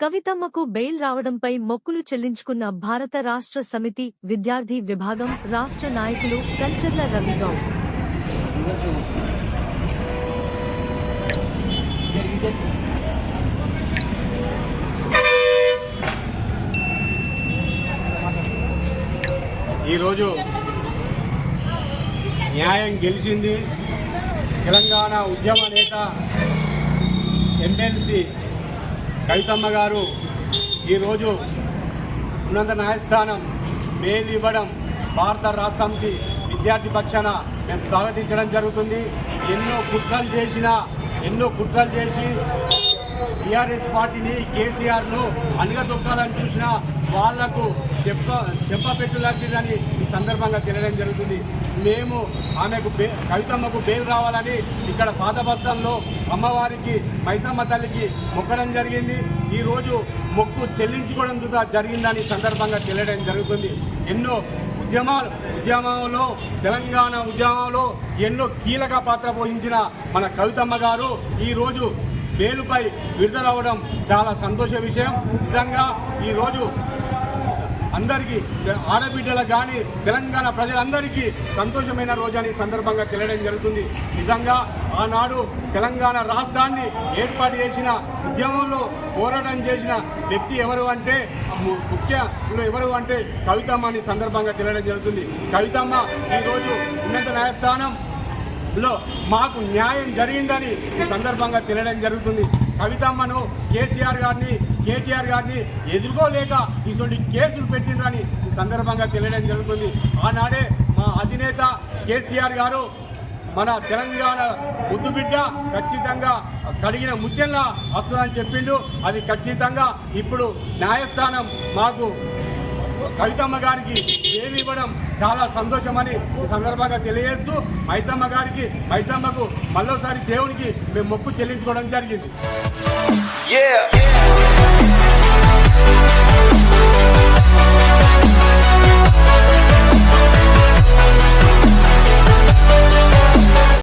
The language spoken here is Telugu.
కవితమ్మకు బెయిల్ రావడంపై మొక్కులు చెల్లించుకున్న భారత రాష్ట్ర సమితి విద్యార్థి విభాగం రాష్ట్ర నాయకులు కంచర్ల రవిగౌడ్ ఈరోజు న్యాయం గెలిచింది తెలంగాణ ఉద్యమ నేత ఎమ్మెల్సీ కవితమ్మ గారు ఈరోజు ఉన్నత న్యాయస్థానం మేలు ఇవ్వడం భారత రాష్ట్రానికి విద్యార్థి పక్షాన మేము స్వాగతించడం జరుగుతుంది. ఎన్నో కుట్రలు చేసిన ఎన్నో కుట్రలు చేసి టీఆర్ఎస్ పార్టీని కేసీఆర్ను అణగదొక్కాలని చూసిన వాళ్ళకు చెప్ప చెప్పపెట్టులాంటిదని ఈ సందర్భంగా తెలియడం జరుగుతుంది. మేము ఆమెకు బే కవితమ్మకు బెయిల్ రావాలని ఇక్కడ పాత బస్తంలో అమ్మవారికి మైసమ్మ తల్లికి మొక్కడం జరిగింది. ఈరోజు మొక్కు చెల్లించుకోవడం కూడా జరిగిందని సందర్భంగా తెలియడం జరుగుతుంది. ఎన్నో ఉద్యమాలు ఉద్యమంలో తెలంగాణ ఉద్యమంలో ఎన్నో కీలక పాత్ర పోషించిన మన కవితమ్మ గారు ఈరోజు బేలుపై విడుదలవ్వడం చాలా సంతోష విషయం. నిజంగా ఈరోజు అందరికీ ఆడబిడ్డలకు కానీ తెలంగాణ ప్రజలందరికీ సంతోషమైన రోజు అని సందర్భంగా తెలియడం జరుగుతుంది. నిజంగా ఆనాడు తెలంగాణ రాష్ట్రాన్ని ఏర్పాటు చేసిన ఉద్యమంలో పోరాటం చేసిన వ్యక్తి ఎవరు అంటే ము- ముఖ్యంలో ఎవరు అంటే కవితమ్మ అని సందర్భంగా తెలియడం జరుగుతుంది. కవితమ్మ ఈరోజు ఉన్నత న్యాయస్థానం లో మాకు న్యాయం జరిగిందని ఈ సందర్భంగా తెలియడం జరుగుతుంది. కవితమ్మను కేసీఆర్ గారిని కేటీఆర్ గారిని ఎదుర్కోలేక ఇటువంటి కేసులు పెట్టిండ్రని ఈ సందర్భంగా తెలియడం జరుగుతుంది. ఆనాడే మా అధినేత కేసీఆర్ గారు మన తెలంగాణ ముద్దుబిడ్డ ఖచ్చితంగా కడిగిన ముత్యంలా వస్తుందని చెప్పిండు. అది ఖచ్చితంగా ఇప్పుడు న్యాయస్థానం మాకు కవితమ్మ గారికి ఏమి ఇవ్వడం చాలా సంతోషమని ఈ సందర్భంగా తెలియజేస్తూ మైసమ్మ గారికి మైసమ్మకు మళ్ళోసారి దేవునికి మేము మొక్కు చెల్లించుకోవడం జరిగింది.